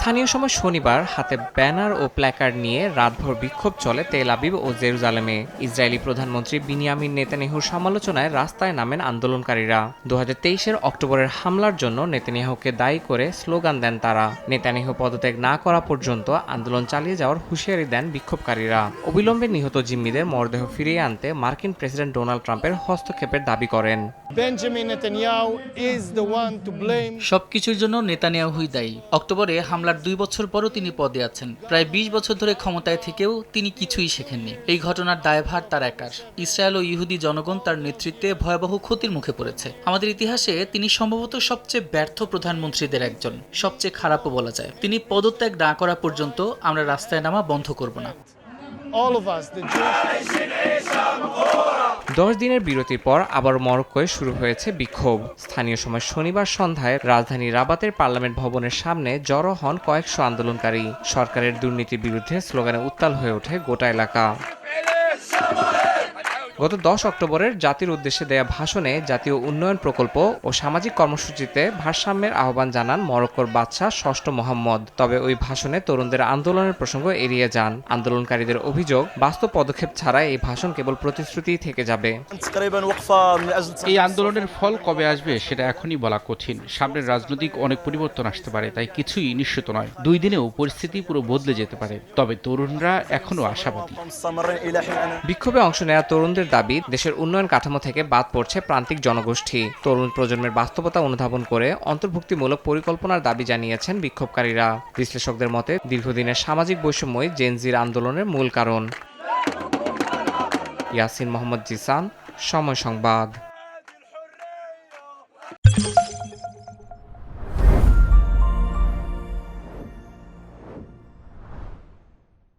স্থানীয় সময় শনিবার হাতে ব্যানার ও প্ল্যাকার্ড নিয়ে রাতভর বিক্ষোভ চলে তেল আবিব ও জেরুজালেমে। ইসরায়েলি প্রধানমন্ত্রী বিনিয়ামিন নেতানিয়াহুর সমালোচনায় রাস্তায় নামেন আন্দোলনকারীরা। দু হাজার অক্টোবরের হামলার জন্য নেতানিয়াহুকে দায়ী করে স্লোগান দেন তারা। নেতানিয়াহু পদত্যাগ না করা পর্যন্ত আন্দোলন চালিয়ে যাওয়ার হুঁশিয়ারি দেন বিক্ষোভকারীরা। অবিলম্বে নিহত জিম্মিদের মরদেহ ফিরিয়ে আনতে মার্কিন প্রেসিডেন্ট ডোনাল্ড ট্রাম্পের হস্তক্ষেপের দাবি করেন. সবকিছুর জন্য নেতানিয়াহুই দায়ী। অক্টোবরে হামলার দুই বছর পরও তিনি পদে আছেন। প্রায় বিশ বছর ধরে ক্ষমতায় থেকেও তিনি কিছুই শেখেননি। এই ঘটনার দায়ভার তার একার। ইসরায়েল ও ইহুদি জনগণ তার নেতৃত্বে ভয়াবহ ক্ষতির মুখে পড়েছে। আমাদের ইতিহাসে তিনি সম্ভবত সবচেয়ে ব্যর্থ প্রধানমন্ত্রীদের একজন। সবচেয়ে খারাপও বলা যায়। তিনি পদত্যাগ না করা পর্যন্ত আমরা রাস্তায় নামা বন্ধ করব না। দশ দিনের বিরতির পর আবার মরক্কোয় শুরু হয়েছে বিক্ষোভ। স্থানীয় সময় শনিবার সন্ধ্যায় রাজধানী রাবাতের পার্লামেন্ট ভবনের সামনে জড়ো হন কয়েকশো আন্দোলনকারী। সরকারের দুর্নীতির বিরুদ্ধে স্লোগানে উত্তাল হয়ে ওঠে গোটা এলাকা। গত দশ অক্টোবরের জাতির উদ্দেশ্যে দেয়া ভাষণে জাতীয় উন্নয়ন প্রকল্প ও সামাজিক কর্মসূচিতে ভারসাম্যের আহ্বান জানান মরক্কোর বাদশাহ ষষ্ঠ মোহাম্মদ। তবে ওই ভাষণে তরুণদের আন্দোলনের প্রসঙ্গ এড়িয়ে যান। আন্দোলনকারীদের অভিযোগ, বাস্তব পদক্ষেপ ছাড়া এই ভাষণ কেবল প্রতিশ্রুতি থেকে যাবে। এই আন্দোলনের ফল কবে আসবে সেটা এখনই বলা কঠিন। সামনের রাজনৈতিক অনেক পরিবর্তন আসতে পারে, তাই কিছুই নিশ্চিত নয়। দুই দিনেও পরিস্থিতি পুরো বদলে যেতে পারে। তবে তরুণরা এখনও আশাবাদী। বিক্ষোভে অংশ নেয়া তরুণদের দাবি, দেশের উন্নয়ন কাঠামো থেকে বাদ পড়ছে প্রান্তিক জনগোষ্ঠী। তরুণ প্রজন্মের বাস্তবতা অনুধাবন করে অন্তর্ভুক্তিমূলক পরিকল্পনার দাবি জানিয়েছেন বিক্ষোভকারীরা। বিশ্লেষকদের মতে, দীর্ঘদিনের সামাজিক বৈষম্যই জেনজির আন্দোলনের মূল কারণ। ইয়াসিন মোহাম্মদ জিসান, সময় সংবাদ।